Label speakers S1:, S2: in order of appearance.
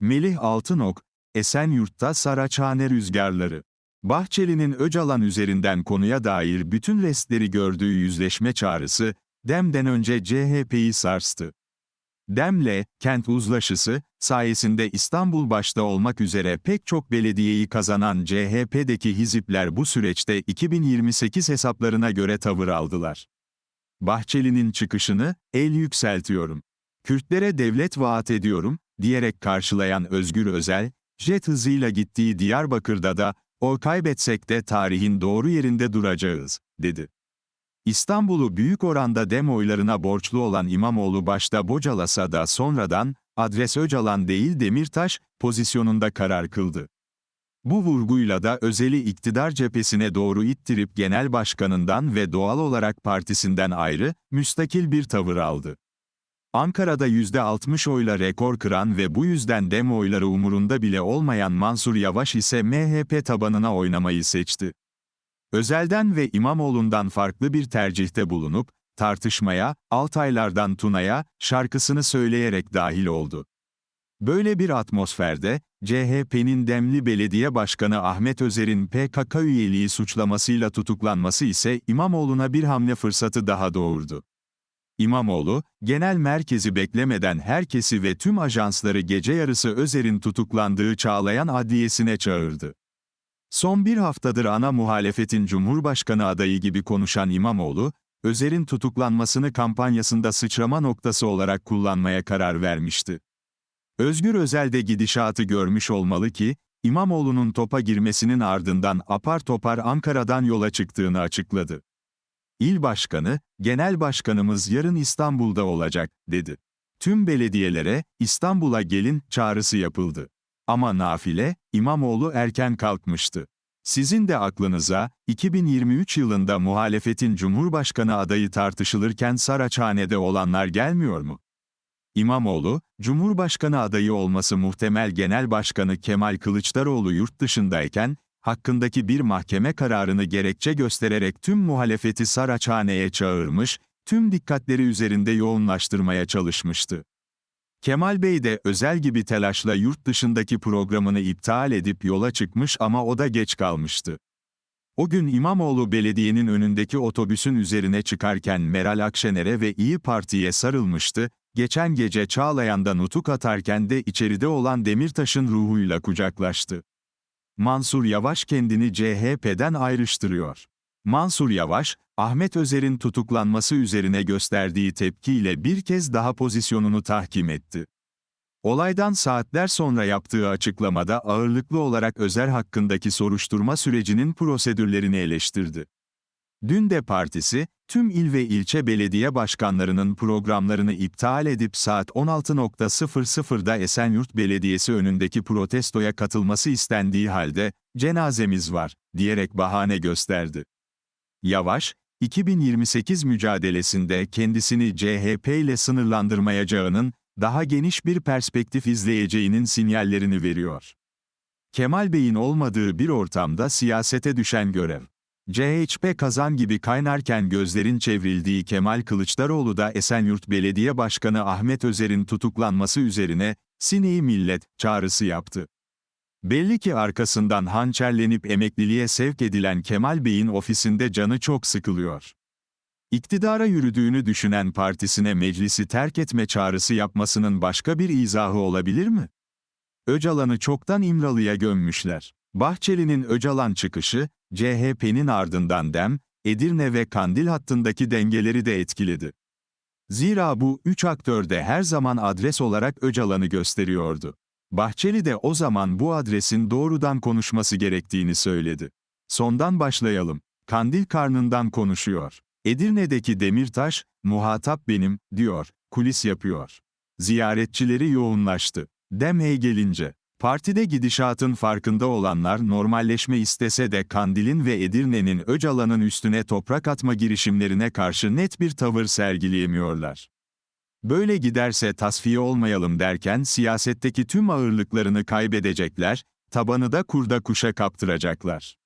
S1: Melih Altınok, Esenyurt'ta Saraçhane rüzgarları. Bahçeli'nin Öcalan üzerinden konuya dair bütün restleri gördüğü yüzleşme çağrısı, Dem'den önce CHP'yi sarstı. Dem'le, kent uzlaşısı, sayesinde İstanbul başta olmak üzere pek çok belediyeyi kazanan CHP'deki hizipler bu süreçte 2028 hesaplarına göre tavır aldılar. Bahçeli'nin çıkışını, el yükseltiyorum. Kürtlere devlet vaat ediyorum, diyerek karşılayan Özgür Özel, jet hızıyla gittiği Diyarbakır'da da, o kaybetsek de tarihin doğru yerinde duracağız, dedi. İstanbul'u büyük oranda dem oylarına borçlu olan İmamoğlu başta bocalasa da sonradan, adres Öcalan değil Demirtaş, pozisyonunda karar kıldı. Bu vurguyla da Özel'i iktidar cephesine doğru ittirip genel başkanından ve doğal olarak partisinden ayrı, müstakil bir tavır aldı. Ankara'da %60 oyla rekor kıran ve bu yüzden dem oyları umurunda bile olmayan Mansur Yavaş ise MHP tabanına oynamayı seçti. Özel'den ve İmamoğlu'ndan farklı bir tercihte bulunup, tartışmaya, Altaylardan Tuna'ya, şarkısını söyleyerek dahil oldu. Böyle bir atmosferde, CHP'nin Demli Belediye Başkanı Ahmet Özer'in PKK üyeliği suçlamasıyla tutuklanması ise İmamoğlu'na bir hamle fırsatı daha doğurdu. İmamoğlu, genel merkezi beklemeden herkesi ve tüm ajansları gece yarısı Özer'in tutuklandığı Çağlayan Adliyesi'ne çağırdı. Son bir haftadır ana muhalefetin Cumhurbaşkanı adayı gibi konuşan İmamoğlu, Özer'in tutuklanmasını kampanyasında sıçrama noktası olarak kullanmaya karar vermişti. Özgür Özel de gidişatı görmüş olmalı ki, İmamoğlu'nun topa girmesinin ardından apar topar Ankara'dan yola çıktığını açıkladı. İl Başkanı, Genel Başkanımız yarın İstanbul'da olacak, dedi. Tüm belediyelere, İstanbul'a gelin çağrısı yapıldı. Ama nafile, İmamoğlu erken kalkmıştı. Sizin de aklınıza, 2023 yılında muhalefetin Cumhurbaşkanı adayı tartışılırken Saraçhane'de olanlar gelmiyor mu? İmamoğlu, Cumhurbaşkanı adayı olması muhtemel Genel Başkanı Kemal Kılıçdaroğlu yurt dışındayken, hakkındaki bir mahkeme kararını gerekçe göstererek tüm muhalefeti Saraçhane'ye çağırmış, tüm dikkatleri üzerinde yoğunlaştırmaya çalışmıştı. Kemal Bey de özel gibi telaşla yurt dışındaki programını iptal edip yola çıkmış ama o da geç kalmıştı. O gün İmamoğlu belediyenin önündeki otobüsün üzerine çıkarken Meral Akşener'e ve İyi Parti'ye sarılmıştı, geçen gece Çağlayan'da nutuk atarken de içeride olan Demirtaş'ın ruhuyla kucaklaştı. Mansur Yavaş kendini CHP'den ayrıştırıyor. Mansur Yavaş, Ahmet Özer'in tutuklanması üzerine gösterdiği tepkiyle bir kez daha pozisyonunu tahkim etti. Olaydan saatler sonra yaptığı açıklamada ağırlıklı olarak Özer hakkındaki soruşturma sürecinin prosedürlerini eleştirdi. Dün de partisi, tüm il ve ilçe belediye başkanlarının programlarını iptal edip saat 16.00'da Esenyurt Belediyesi önündeki protestoya katılması istendiği halde, cenazemiz var, diyerek bahane gösterdi. Yavaş, 2028 mücadelesinde kendisini CHP ile sınırlandırmayacağının, daha geniş bir perspektif izleyeceğinin sinyallerini veriyor. Kemal Bey'in olmadığı bir ortamda siyasete düşen görev. CHP kazan gibi kaynarken gözlerin çevrildiği Kemal Kılıçdaroğlu da Esenyurt Belediye Başkanı Ahmet Özer'in tutuklanması üzerine, sineği millet, çağrısı yaptı. Belli ki arkasından hançerlenip emekliliğe sevk edilen Kemal Bey'in ofisinde canı çok sıkılıyor. İktidara yürüdüğünü düşünen partisine meclisi terk etme çağrısı yapmasının başka bir izahı olabilir mi? Öcalan'ı çoktan İmralı'ya gömmüşler. Bahçeli'nin Öcalan çıkışı, CHP'nin ardından Dem, Edirne ve Kandil hattındaki dengeleri de etkiledi. Zira bu üç aktör de her zaman adres olarak Öcalan'ı gösteriyordu. Bahçeli de o zaman bu adresin doğrudan konuşması gerektiğini söyledi. Sondan başlayalım. Kandil karnından konuşuyor. Edirne'deki Demirtaş, muhatap benim, diyor, kulis yapıyor. Ziyaretçileri yoğunlaştı. Demey gelince, partide gidişatın farkında olanlar normalleşme istese de Kandil'in ve Edirne'nin Öcalan'ın üstüne toprak atma girişimlerine karşı net bir tavır sergileyemiyorlar. Böyle giderse tasfiye olmayalım derken siyasetteki tüm ağırlıklarını kaybedecekler, tabanı da kurda kuşa kaptıracaklar.